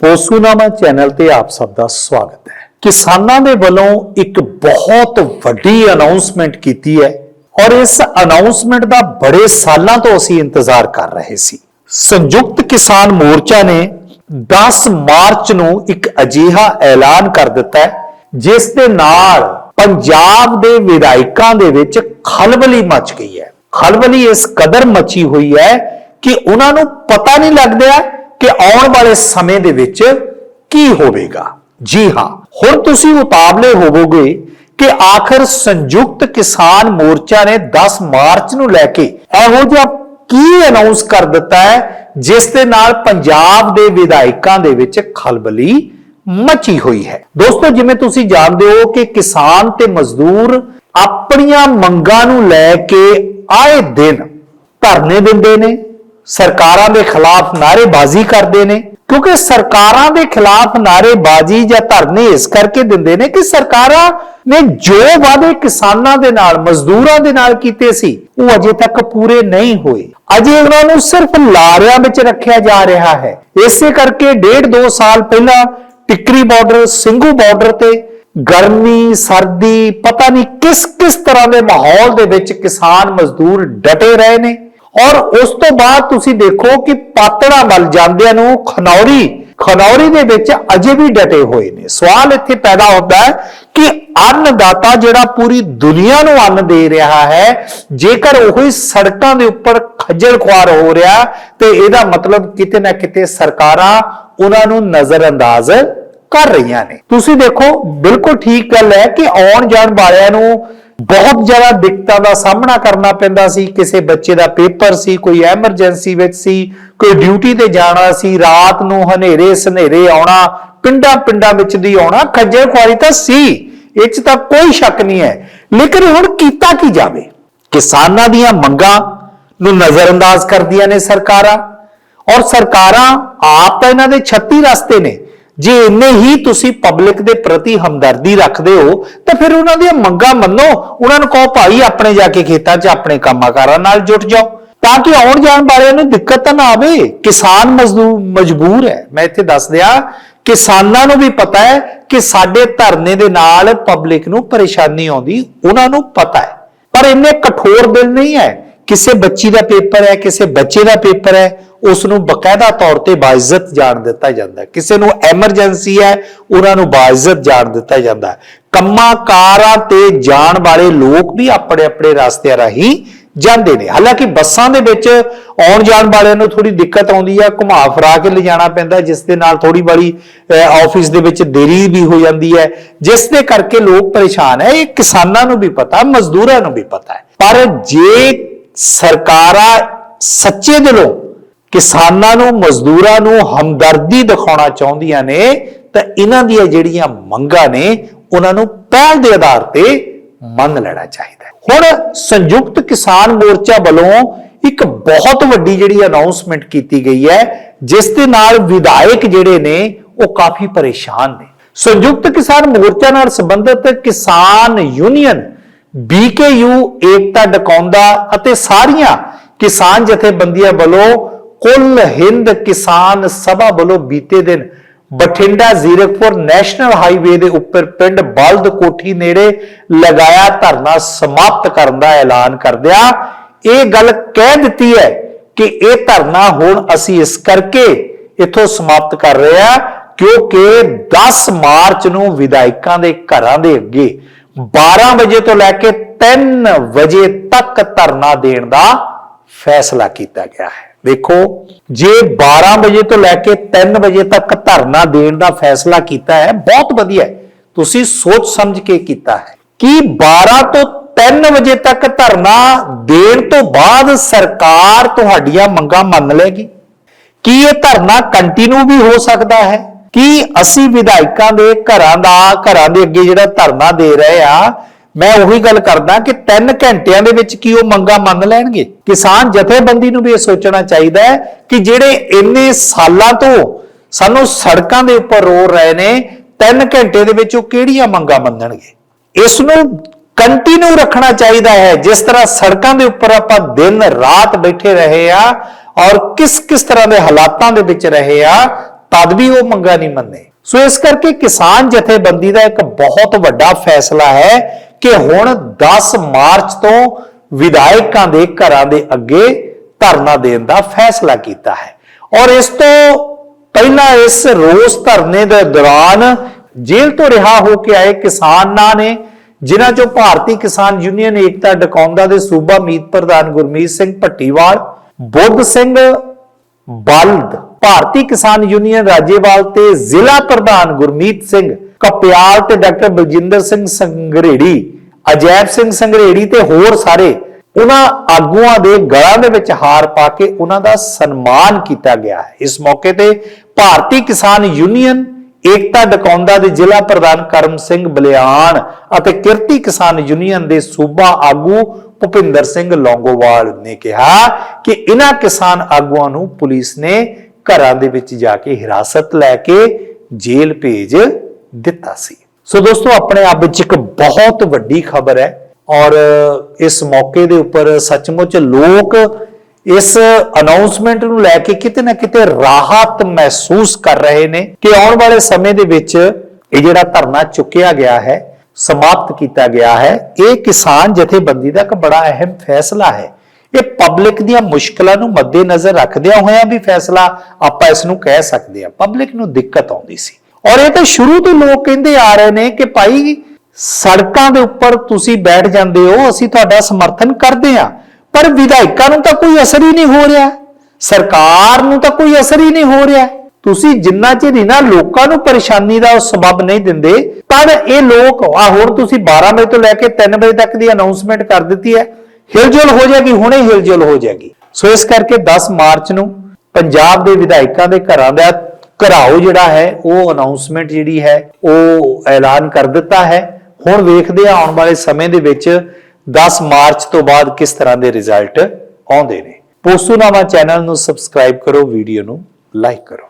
ਪੋਸੂਨਾਮਾ channel ਤੇ ਆਪ ਸਭ ਦਾ ਸਵਾਗਤ ਹੈ। ਕਿਸਾਨਾਂ ਦੇ ਵੱਲੋਂ ਇੱਕ ਬਹੁਤ ਵੱਡੀ ਅਨਾਉਂਸਮੈਂਟ ਕੀਤੀ ਹੈ ਔਰ ਇਸ ਅਨਾਉਂਸਮੈਂਟ ਦਾ ਬੜੇ ਸਾਲਾਂ ਤੋਂ ਅਸੀਂ ਇੰਤਜ਼ਾਰ ਕਰ ਰਹੇ ਸੀ। ਸੰਯੁਕਤ ਕਿਸਾਨ ਮੋਰਚਾ ਨੇ 10 ਮਾਰਚ ਨੂੰ ਇੱਕ ਅਜੀਹਾ ਐਲਾਨ ਕਰ ਦਿੱਤਾ ਹੈ, ਜਿਸ ਦੇ ਨਾਲ ਪੰਜਾਬ ਦੇ ਵਿਧਾਇਕਾਂ ਦੇ ਵਿੱਚ ਖਲਬਲੀ ਮਚ ਗਈ ਹੈ। ਖਲਬਲੀ ਇਸ ਕਦਰ ਮਚੀ ਹੋਈ ਹੈ ਕਿ ਉਹਨਾਂ ਨੂੰ ਪਤਾ ਨਹੀਂ ਲੱਗਦਾ ਕਿ ਆਉਣ ਵਾਲੇ ਸਮੇਂ ਦੇ ਵਿੱਚ ਕੀ ਹੋਵੇਗਾ? ਜੀ ਹਾਂ, ਹੁਣ ਤੁਸੀਂ ਉਤਾਵਲੇ ਹੋਵੋਗੇ ਕਿ ਆਖਰ ਸੰਯੁਕਤ ਕਿਸਾਨ ਮੋਰਚਾ ਨੇ 10 ਮਾਰਚ ਨੂੰ ਲੈ ਕੇ ਇਹੋ ਜਿਹਾ ਕੀ ਅਨਾਉਂਸ ਕਰ ਦਿੱਤਾ ਹੈ, ਜਿਸ ਦੇ ਨਾਲ ਪੰਜਾਬ ਦੇ ਵਿਧਾਇਕਾਂ ਦੇ ਵਿੱਚ ਖਲਬਲੀ ਮਚੀ ਹੋਈ ਹੈ। ਦੋਸਤੋ, ਜਿਵੇਂ ਤੁਸੀਂ ਜਾਣਦੇ ਹੋ ਕਿ ਕਿਸਾਨ ਤੇ ਮਜ਼ਦੂਰ ਆਪਣੀਆਂ ਮੰਗਾਂ ਨੂੰ ਲੈ ਕੇ ਆਏ ਦਿਨ ਧਰਨੇ ਦਿੰਦੇ ਨੇ ਸਰਕਾਰਾਂ ਦੇ ਖਿਲਾਫ ਨਾਅਰੇਬਾਜ਼ੀ ਕਰਦੇ ਨੇ? ਕਿਉਂਕਿ ਸਰਕਾਰਾਂ ਦੇ ਖਿਲਾਫ ਨਾਅਰੇਬਾਜ਼ੀ ਜਾਂ ਧਰਨੇ ਇਸ ਕਰਕੇ ਦਿੰਦੇ ਨੇ ਕਿ ਸਰਕਾਰਾਂ ਨੇ ਜੋ ਵਾਅਦੇ ਕਿਸਾਨਾਂ ਦੇ ਨਾਲ, ਮਜ਼ਦੂਰਾਂ ਦੇ ਨਾਲ ਕੀਤੇ ਸੀ, ਉਹ ਅਜੇ ਤੱਕ ਪੂਰੇ ਨਹੀਂ ਹੋਏ। ਅਜੇ ਉਹਨਾਂ ਨੂੰ ਸਿਰਫ ਲਾਰਿਆਂ ਵਿੱਚ ਰੱਖਿਆ ਜਾ ਰਿਹਾ ਹੈ। ਇਸੇ ਕਰਕੇ ਡੇਢ ਦੋ ਸਾਲ ਪਹਿਲਾਂ ਟਿੱਕਰੀ ਬਾਰਡਰ, ਸਿੰਘੂ ਬਾਰਡਰ ਤੇ ਗਰਮੀ, ਸਰਦੀ, ਪਤਾ ਨਹੀਂ ਕਿਸ ਕਿਸ ਤਰ੍ਹਾਂ ਦੇ ਮਾਹੌਲ ਦੇ ਵਿੱਚ ਕਿਸਾਨ ਮਜ਼ਦੂਰ ਡਟੇ ਰਹੇ ਨੇ। ਔਰ ਉਸ ਤੋਂ ਬਾਅਦ ਤੁਸੀਂ ਦੇਖੋ ਕਿ ਪਾਤੜਾ ਵੱਲ ਜਾਂਦਿਆਂ ਨੂੰ ਖਨੌਰੀ ਖਨੌਰੀ ਦੇ ਵਿੱਚ ਅਜੇ ਵੀ ਡਟੇ ਹੋਏ ਨੇ। ਸਵਾਲ ਇੱਥੇ ਪੈਦਾ ਹੁੰਦਾ ਹੈ ਕਿ ਅੰਨਦਾਤਾ ਜਿਹੜਾ ਪੂਰੀ ਦੁਨੀਆ ਨੂੰ ਅੰਨ ਦੇ ਰਿਹਾ ਹੈ, ਜੇਕਰ ਉਹ ਹੀ ਸੜਕਾਂ ਦੇ ਉੱਪਰ ਖੱਜਲ ਖੁਆਰ ਹੋ ਰਿਹਾ, ਤੇ ਇਹਦਾ ਮਤਲਬ ਕਿਤੇ ਨਾ ਕਿਤੇ ਸਰਕਾਰਾਂ ਉਹਨਾਂ ਨੂੰ ਨਜ਼ਰ ਅੰਦਾਜ਼ ਕਰ ਰਹੀਆਂ ਨੇ। ਤੁਸੀਂ ਦੇਖੋ, ਬਿਲਕੁਲ ਠੀਕ ਗੱਲ ਹੈ ਕਿ ਆਉਣ ਜਾਣ ਵਾਲਿਆਂ ਨੂੰ ਬਹੁਤ ਜ਼ਿਆਦਾ ਦਿੱਕਤਾਂ ਦਾ ਸਾਹਮਣਾ ਕਰਨਾ ਪੈਂਦਾ ਸੀ। ਕਿਸੇ ਬੱਚੇ ਦਾ ਪੇਪਰ ਸੀ, ਕੋਈ ਐਮਰਜੈਂਸੀ ਵਿੱਚ ਸੀ, ਕੋਈ ਡਿਊਟੀ ਤੇ ਜਾਣਾ ਸੀ, ਰਾਤ ਨੂੰ ਹਨੇਰੇ ਸਨੇਰੇ ਆਉਣਾ ਪਿੰਡਾਂ ਪਿੰਡਾਂ ਵਿੱਚ ਦੀ ਆਉਣਾ ਖੱਜਲ ਖੁਆਰੀ ਤਾਂ ਸੀ। ਇਹ 'ਚ ਤਾਂ ਕੋਈ ਸ਼ੱਕ ਨਹੀਂ ਹੈ। ਲੇਕਿਨ ਹੁਣ ਕੀਤਾ ਕੀ ਜਾਵੇ? ਕਿਸਾਨਾਂ ਦੀਆਂ ਮੰਗਾਂ ਨੂੰ ਨਜ਼ਰਅੰਦਾਜ਼ ਕਰਦੀਆਂ ਨੇ ਸਰਕਾਰਾਂ। ਔਰ ਸਰਕਾਰਾਂ ਆਪ ਤਾਂ ਇਹਨਾਂ ਦੇ 36 ਰਸਤੇ ਨੇ। ਜੇ ਇੰਨੇ ਹੀ ਤੁਸੀਂ ਪਬਲਿਕ ਦੇ ਪ੍ਰਤੀ ਹਮਦਰਦੀ ਰੱਖਦੇ ਹੋ, ਤਾਂ ਫਿਰ ਉਹਨਾਂ ਦੀਆਂ ਮੰਗਾਂ ਮੰਨੋ। ਉਹਨਾਂ ਨੂੰ ਕਹੋ, ਭਾਈ, ਆਪਣੇ ਜਾ ਕੇ ਖੇਤਾਂ 'ਚ ਆਪਣੇ ਕੰਮਾਂਕਾਰਾਂ ਨਾਲ ਜੁਟ ਜਾਓ। ਤਾਂ ਕਿ ਆਉਣ ਜਾਣ ਵਾਲਿਆਂ ਨੂੰ ਦਿੱਕਤ ਤਾਂ ਨਾ ਆਵੇ। ਕਿਸਾਨ ਮਜ਼ਦੂਰ ਮਜਬੂਰ ਹੈ। ਮੈਂ ਇੱਥੇ ਦੱਸ ਦਿਆਂ, ਕਿਸਾਨਾਂ ਨੂੰ ਵੀ ਪਤਾ ਹੈ ਕਿ ਸਾਡੇ ਧਰਨੇ ਦੇ ਨਾਲ ਪਬਲਿਕ ਨੂੰ ਪਰੇਸ਼ਾਨੀ ਆਉਂਦੀ, ਉਹਨਾਂ ਨੂੰ ਪਤਾ ਹੈ। ਪਰ ਇੰਨੇ ਕਠੋਰ ਦਿਲ ਨਹੀਂ ਹੈ ਕਿਸੇ ਬੱਚੀ ਦਾ ਪੇਪਰ ਹੈ, ਕਿਸੇ ਬੱਚੇ ਦਾ ਪੇਪਰ ਹੈ ਉਸ ਨੂੰ ਬਕਾਇਦਾ ਤੌਰ ਤੇ ਬਾਇਜ਼ਤ ਜਾਣ ਦਿੱਤਾ ਜਾਂਦਾ ਹੈ। ਕਿਸੇ ਨੂੰ ਐਮਰਜੈਂਸੀ ਹੈ, ਉਹਨਾਂ ਨੂੰ ਬਾਇਜ਼ਤ ਜਾਣ ਦਿੱਤਾ ਜਾਂਦਾ ਹੈ। ਕੰਮਾਂ ਕਾਰਾਂ ਤੇ ਜਾਣ ਵਾਲੇ ਲੋਕ ਵੀ ਆਪਣੇ ਆਪਣੇ ਰਸਤਿਆਂ ਰਾਹੀਂ ਜਾਂਦੇ ਨੇ। ਹਾਲਾਂਕਿ ਬੱਸਾਂ ਦੇ ਵਿੱਚ ਆਉਣ ਜਾਣ ਵਾਲਿਆਂ ਨੂੰ ਥੋੜੀ ਦਿੱਕਤ ਆਉਂਦੀ ਹੈ ਘੁਮਾ ਫਰਾ ਕੇ ਲਿਜਾਣਾ ਪੈਂਦਾ, ਜਿਸ ਦੇ ਨਾਲ ਥੋੜੀ ਬੜੀ ਆਫਿਸ ਦੇ ਵਿੱਚ ਦੇਰੀ ਵੀ ਹੋ ਜਾਂਦੀ ਹੈ। ਜਿਸ ਦੇ ਕਰਕੇ ਲੋਕ ਪਰੇਸ਼ਾਨ ਹੈ। ਇਹ ਕਿਸਾਨਾਂ ਨੂੰ ਵੀ ਪਤਾ, ਮਜ਼ਦੂਰਾਂ ਨੂੰ ਵੀ ਪਤਾ ਹੈ। ਪਰ ਜੇ ਸਰਕਾਰਾਂ ਸੱਚੇ ਦਿਲੋਂ ਕਿਸਾਨਾਂ ਨੂੰ, ਮਜ਼ਦੂਰਾਂ ਨੂੰ ਹਮਦਰਦੀ ਦਿਖਾਉਣਾ ਚਾਹੁੰਦੀਆਂ ਨੇ, ਤਾਂ ਇਹਨਾਂ ਦੀਆਂ ਜਿਹੜੀਆਂ ਮੰਗਾਂ ਨੇ, ਉਹਨਾਂ ਨੂੰ ਪਹਿਲ ਦੇ ਆਧਾਰ ਤੇ ਮੰਨ ਲੈਣਾ ਚਾਹੀਦਾ ਹੁਣ ਸੰਯੁਕਤ ਕਿਸਾਨ ਮੋਰਚਾ ਵੱਲੋਂ ਇੱਕ ਬਹੁਤ ਵੱਡੀ ਜਿਹੜੀ ਅਨਾਉਂਸਮੈਂਟ ਕੀਤੀ ਗਈ ਹੈ, ਜਿਸ ਦੇ ਨਾਲ ਵਿਧਾਇਕ ਜਿਹੜੇ ਨੇ, ਉਹ ਕਾਫੀ ਪਰੇਸ਼ਾਨ ਨੇ। ਸੰਯੁਕਤ ਕਿਸਾਨ ਮੋਰਚਾ ਨਾਲ ਸੰਬੰਧਿਤ ਕਿਸਾਨ ਯੂਨੀਅਨ BKU ਏਕਤਾ ਡਕੌਂਦਾ ਅਤੇ ਸਾਰੀਆਂ ਕਿਸਾਨ ਜਥੇਬੰਦੀਆਂ ਵੱਲੋਂ ਕੁੱਲ ਹਿੰਦ ਕਿਸਾਨ ਸਭਾ ਵੱਲੋਂ ਬੀਤੇ ਦਿਨ ਬਠਿੰਡਾ ਜ਼ੀਰਕਪੁਰ ਨੈਸ਼ਨਲ ਹਾਈਵੇ ਦੇ ਉੱਪਰ ਪਿੰਡ ਬਲਦ ਕੋਠੀ ਨੇੜੇ ਲਗਾਇਆ ਧਰਨਾ ਸਮਾਪਤ ਕਰਨ ਦਾ ਐਲਾਨ ਕਰਦਿਆਂ ਇਹ ਗੱਲ ਕਹਿ ਦਿੱਤੀ ਹੈ ਕਿ ਇਹ ਧਰਨਾ ਹੁਣ ਅਸੀਂ ਇਸ ਕਰਕੇ ਇਥੋਂ ਸਮਾਪਤ ਕਰ ਰਹੇ ਹਾਂ ਕਿਉਂਕਿ 10 ਮਾਰਚ ਨੂੰ ਵਿਧਾਇਕਾਂ ਦੇ ਘਰਾਂ ਦੇ ਅੱਗੇ 12 ਵਜੇ ਤੋਂ ਲੈ ਕੇ 3 ਵਜੇ ਤੱਕ ਧਰਨਾ ਦੇਣ ਦਾ ਫੈਸਲਾ ਕੀਤਾ ਗਿਆ ਹੈ। ਵੇਖੋ, ਜੇ 12 ਵਜੇ ਤੋਂ ਲੈ ਕੇ 3 ਵਜੇ ਤੱਕ ਧਰਨਾ ਦੇਣ ਦਾ ਫੈਸਲਾ ਕੀਤਾ ਹੈ, ਬਹੁਤ ਵਧੀਆ ਹੈ। ਤੁਸੀਂ ਸੋਚ ਸਮਝ ਕੇ ਕੀਤਾ ਹੈ ਕਿ 12 ਤੋਂ 3 ਵਜੇ ਤੱਕ ਧਰਨਾ ਦੇਣ ਤੋਂ ਬਾਅਦ ਸਰਕਾਰ ਤੁਹਾਡੀਆਂ ਮੰਗਾਂ ਮੰਨ ਲੇਗੀ ਕੀ ਇਹ ਧਰਨਾ ਕੰਟੀਨਿਊ ਵੀ ਹੋ ਸਕਦਾ ਹੈ? ਕਿ ਅਸੀਂ ਵਿਧਾਇਕਾਂ ਦੇ ਘਰਾਂ ਦਾ, ਘਰਾਂ ਦੇ ਅੱਗੇ ਜਿਹੜਾ ਧਰਨਾ ਦੇ ਰਹੇ ਆ, ਮੈਂ ਉਹੀ ਗੱਲ ਕਰਦਾ ਕਿ 3 ਘੰਟਿਆਂ ਦੇ ਵਿੱਚ ਕੀ ਉਹ ਮੰਗਾਂ ਮੰਨ ਲੈਣਗੇ? ਕਿਸਾਨ ਜਥੇਬੰਦੀ ਨੂੰ ਵੀ ਇਹ ਸੋਚਣਾ ਚਾਹੀਦਾ ਹੈ ਕਿ ਜਿਹੜੇ ਇੰਨੇ ਸਾਲਾਂ ਤੋਂ ਸਾਨੂੰ ਸੜਕਾਂ ਦੇ ਉੱਪਰ ਰੋ ਰਹੇ ਨੇ 3 ਘੰਟੇ ਦੇ ਵਿੱਚ ਉਹ ਕਿਹੜੀਆਂ ਮੰਗਾਂ ਮੰਨਣਗੇ? ਇਸ ਨੂੰ ਕੰਟੀਨਿਊ ਰੱਖਣਾ ਚਾਹੀਦਾ ਹੈ। ਜਿਸ ਤਰ੍ਹਾਂ ਸੜਕਾਂ ਦੇ ਉੱਪਰ ਆਪਾਂ ਦਿਨ ਰਾਤ ਬੈਠੇ ਰਹੇ ਆ ਔਰ ਕਿਸ ਕਿਸ ਤਰ੍ਹਾਂ ਦੇ ਹਾਲਾਤਾਂ ਦੇ ਵਿੱਚ ਰਹੇ ਆ ਤਦ ਵੀ ਉਹ ਮੰਗਾ ਨਹੀਂ ਮੰਨੇ। ਸੋ ਇਸ ਕਰਕੇ ਕਿਸਾਨ ਜਥੇਬੰਦੀ ਦਾ ਇੱਕ ਬਹੁਤ ਵੱਡਾ ਫੈਸਲਾ ਹੈ ਕਿ ਹੁਣ 10 ਮਾਰਚ ਤੋਂ ਵਿਧਾਇਕਾਂ ਦੇ ਘਰਾਂ ਦੇ ਅੱਗੇ ਧਰਨਾ ਦੇਣ ਦਾ ਫੈਸਲਾ ਕੀਤਾ ਹੈ। ਔਰ ਇਸ ਤੋਂ ਪਹਿਲਾਂ ਇਸ ਰੋਸ ਧਰਨੇ ਦੇ ਦੌਰਾਨ ਜੇਲ੍ਹ ਤੋਂ ਰਿਹਾ ਹੋ ਕੇ ਆਏ ਕਿਸਾਨਾਂ ਨੇ, ਜਿਨ੍ਹਾਂ ਚੋਂ ਭਾਰਤੀ ਕਿਸਾਨ ਯੂਨੀਅਨ ਏਕਤਾ ਡਕੌਂਦਾ ਦੇ ਸੂਬਾ ਮੀਤ ਪ੍ਰਧਾਨ ਗੁਰਮੀਤ ਸਿੰਘ ਭੱਟੀਵਾਲ, ਬੁੱਧ ਸਿੰਘ ਬਲਦ ਭਾਰਤੀ ਕਿਸਾਨ ਯੂਨੀਅਨ ਰਾਜੇਵਾਲ ਤੇ ਜ਼ਿਲ੍ਹਾ ਪ੍ਰਧਾਨ ਗੁਰਮੀਤ ਸਿੰਘ ਕਪਿਆਲ ਤੇ ਡਾਕਟਰ ਬਲਜਿੰਦਰ ਸਿੰਘ ਸੰਗਰੇੜੀ, ਅਜੈਬ ਸਿੰਘ ਸੰਗਰੇੜੀ ਤੇ ਹੋਰ ਸਾਰੇ ਉਹਨਾਂ ਆਗੂਆਂ ਦੇ ਗਲਾਂ ਦੇ ਵਿੱਚ ਹਾਰ ਪਾ ਕੇ ਉਹਨਾਂ ਦਾ ਸਨਮਾਨ ਕੀਤਾ ਗਿਆ ਹੈ। ਇਸ ਮੌਕੇ ਤੇ ਭਾਰਤੀ ਕਿਸਾਨ ਯੂਨੀਅਨ, ਏਕਤਾ ਡਕੌਂਦਾ ਦੇ ਜ਼ਿਲ੍ਹਾ ਪ੍ਰਧਾਨ ਕਰਮ ਸਿੰਘ ਬਲਿਆਣ ਅਤੇ ਕਿਰਤੀ ਕਿਸਾਨ ਯੂਨੀਅਨ ਦੇ ਸੂਬਾ ਆਗੂ ਭੁਪਿੰਦਰ ਸਿੰਘ ਲੌਂਗੋਵਾਲ ਨੇ ਕਿਹਾ ਕਿ ਇਹਨਾਂ ਕਿਸਾਨ ਆਗੂਆਂ ਨੂੰ ਪੁਲਿਸ ਨੇ ਘਰਾਂ ਦੇ ਵਿੱਚ ਜਾ ਕੇ ਹਿਰਾਸਤ ਲੈ ਕੇ ਜੇਲ੍ਹ ਭੇਜ ਦਿੱਤਾ ਸੀ। ਸੋ ਦੋਸਤੋ, ਆਪਣੇ ਆਪ ਵਿੱਚ ਇੱਕ ਬਹੁਤ ਵੱਡੀ ਖਬਰ ਹੈ ਔਰ ਇਸ ਮੌਕੇ ਦੇ ਉੱਪਰ ਸੱਚਮੁੱਚ ਲੋਕ ਇਸ ਅਨਾਉਂਸਮੈਂਟ ਨੂੰ ਲੈ ਕੇ ਕਿਤੇ ਨਾ ਕਿਤੇ ਰਾਹਤ ਮਹਿਸੂਸ ਕਰ ਰਹੇ ਨੇ ਕਿ ਆਉਣ ਵਾਲੇ ਸਮੇਂ ਦੇ ਵਿੱਚ ਇਹ ਜਿਹੜਾ ਧਰਨਾ ਚੁੱਕਿਆ ਗਿਆ ਹੈ, ਸਮਾਪਤ ਕੀਤਾ ਗਿਆ ਹੈ, ਇਹ ਕਿਸਾਨ ਜਥੇਬੰਦੀ ਦਾ ਇੱਕ ਬੜਾ ਅਹਿਮ ਫੈਸਲਾ ਹੈ। ਇਹ ਪਬਲਿਕ ਦੀਆਂ ਮੁਸ਼ਕਲਾਂ ਨੂੰ ਮੱਦੇਨਜ਼ਰ ਰੱਖਦਿਆਂ ਹੋਇਆਂ ਵੀ ਫੈਸਲਾ ਆਪਾਂ ਇਸ ਨੂੰ ਕਹਿ ਸਕਦੇ ਹਾਂ। ਪਬਲਿਕ ਨੂੰ ਦਿੱਕਤ ਆਉਂਦੀ ਸੀ। ਔਰ ਇਹ ਤਾਂ ਸ਼ੁਰੂ ਤੋਂ ਲੋਕ ਕਹਿੰਦੇ ਆ ਰਹੇ ਨੇ ਕਿ ਭਾਈ, ਸੜਕਾਂ ਦੇ ਉੱਪਰ ਤੁਸੀਂ ਬੈਠ ਜਾਂਦੇ ਹੋ, ਅਸੀਂ ਤੁਹਾਡਾ ਸਮਰਥਨ ਕਰਦੇ ਹਾਂ। ਪਰ ਵਿਧਾਇਕਾਂ ਨੂੰ ਤਾਂ ਕੋਈ ਅਸਰ ਹੀ ਨਹੀਂ ਹੋ ਰਿਹਾ। ਸਰਕਾਰ ਨੂੰ ਤਾਂ ਕੋਈ ਅਸਰ ਹੀ ਨਹੀਂ ਹੋ ਰਿਹਾ। ਤੁਸੀਂ ਜਿੰਨਾ ਚਿਰ ਇਹਨਾਂ ਲੋਕਾਂ ਨੂੰ ਪਰੇਸ਼ਾਨੀ ਦਾ ਸਬਬ ਨਹੀਂ ਦਿੰਦੇ ਪਰ ਇਹ ਲੋਕ ਆ ਹੁਣ ਤੁਸੀਂ 12 ਵਜੇ ਤੋਂ ਲੈ ਕੇ 3 ਵਜੇ ਤੱਕ ਦੀ ਅਨਾਉਂਸਮੈਂਟ ਕਰ ਦਿੱਤੀ ਹੈ। ਹਿਲਜੁਲ ਹੋ ਜਾਏਗੀ, ਹੁਣੇ ਹਿਲਜੁਲ ਹੋ ਜਾਏਗੀ। ਸੋ ਇਸ ਕਰਕੇ 10 ਮਾਰਚ ਨੂੰ ਪੰਜਾਬ ਦੇ ਵਿਧਾਇਕਾਂ ਦੇ ਘਰਾਂ ਦਾ ਘਰਾਓ ਜਿਹੜਾ ਹੈ, ਉਹ ਅਨਾਉਂਸਮੈਂਟ ਜਿਹੜੀ ਹੈ, ਉਹ ਐਲਾਨ ਕਰ ਦਿੱਤਾ ਹੈ। ਹੁਣ ਵੇਖਦੇ ਆ ਆਉਣ ਵਾਲੇ ਸਮੇਂ ਦੇ ਵਿੱਚ 10 ਮਾਰਚ ਤੋਂ ਬਾਅਦ ਕਿਸ ਤਰ੍ਹਾਂ ਦੇ ਰਿਜ਼ਲਟ ਆਉਂਦੇ ਨੇ। ਪੋਸਟੂਨਾਮਾ ਚੈਨਲ ਨੂੰ ਸਬਸਕ੍ਰਾਈਬ ਕਰੋ ਵੀਡੀਓ ਨੂੰ ਲਾਈਕ ਕਰੋ।